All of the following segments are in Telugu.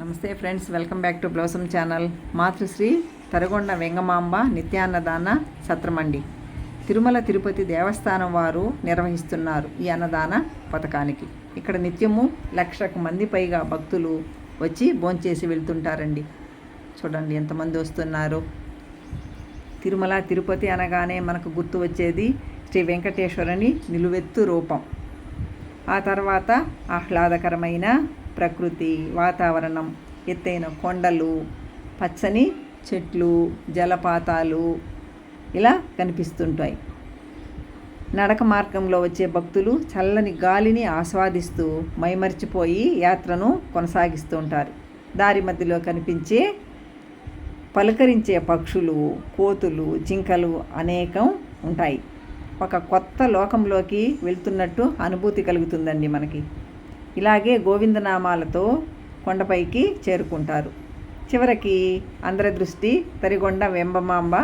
నమస్తే friends welcome back to Blossom channel. Matrusri Tarigonda Vengamamba నిత్యాన్నదాన సత్రమండి. తిరుమల తిరుపతి దేవస్థానం వారు నిర్వహిస్తున్నారు ఈ అన్నదాన పథకానికి. ఇక్కడ నిత్యము లక్షకు మంది పైగా భక్తులు వచ్చి భోంచేసి వెళ్తుంటారండి. చూడండి ఎంతమంది వస్తున్నారు. తిరుమల తిరుపతి అనగానే మనకు గుర్తు వచ్చేది శ్రీ వెంకటేశ్వరుని నిలువెత్తు రూపం. ఆ తర్వాత ఆహ్లాదకరమైన ప్రకృతి వాతావరణం ఎత్తైన కొండలు పచ్చని చెట్లు జలపాతాలు ఇలా కనిపిస్తుంటాయి. నడక మార్గంలో వచ్చే భక్తులు చల్లని గాలిని ఆస్వాదిస్తూ మైమరిచిపోయి యాత్రను కొనసాగిస్తూ ఉంటారు దారి మధ్యలో కనిపించే పలకరించే పక్షులు కోతులు జింకలు అనేకం ఉంటాయి. ఒక కొత్త లోకంలోకి వెళ్తున్నట్టు అనుభూతి కలుగుతుందండి మనకి. ఇలాగే గోవిందనామాలతో కొండపైకి చేరుకుంటారు. చివరికి అందరి దృష్టి తరిగొండ వెంబమాంబ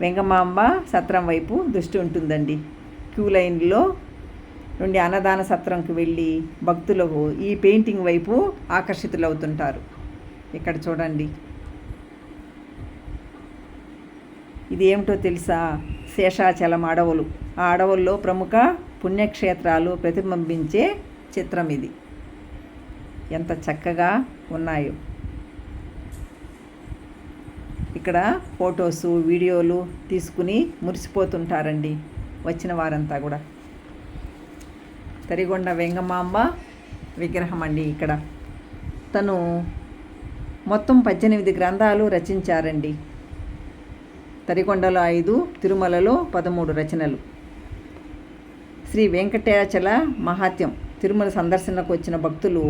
వెంగమాంబ సత్రం వైపు దృష్టి ఉంటుందండి. క్యూ లైన్లో నుండి అన్నదాన సత్రంకి వెళ్ళి భక్తులకు ఈ పెయింటింగ్ వైపు ఆకర్షితులవుతుంటారు. ఇక్కడ చూడండి. ఇది ఏమిటో తెలుసా? శేషాచలం అడవులు. ఆ అడవుల్లో ప్రముఖ పుణ్యక్షేత్రాలు ప్రతిబింబించే చిత్రం ఇది ఎంత చక్కగా ఉన్నాయో. ఇక్కడ ఫొటోసు వీడియోలు తీసుకుని మురిసిపోతుంటారండి వచ్చిన వారంతా కూడా. తరిగొండ వెంగమాంబ విగ్రహం అండి ఇక్కడ. తను మొత్తం పద్దెనిమిది గ్రంథాలు రచించారండి. తరికొండలో ఐదు తిరుమలలో పదమూడు రచనలు. శ్రీ వెంకటాచల మహాత్యం. తిరుమల సందర్శనకు వచ్చిన భక్తులు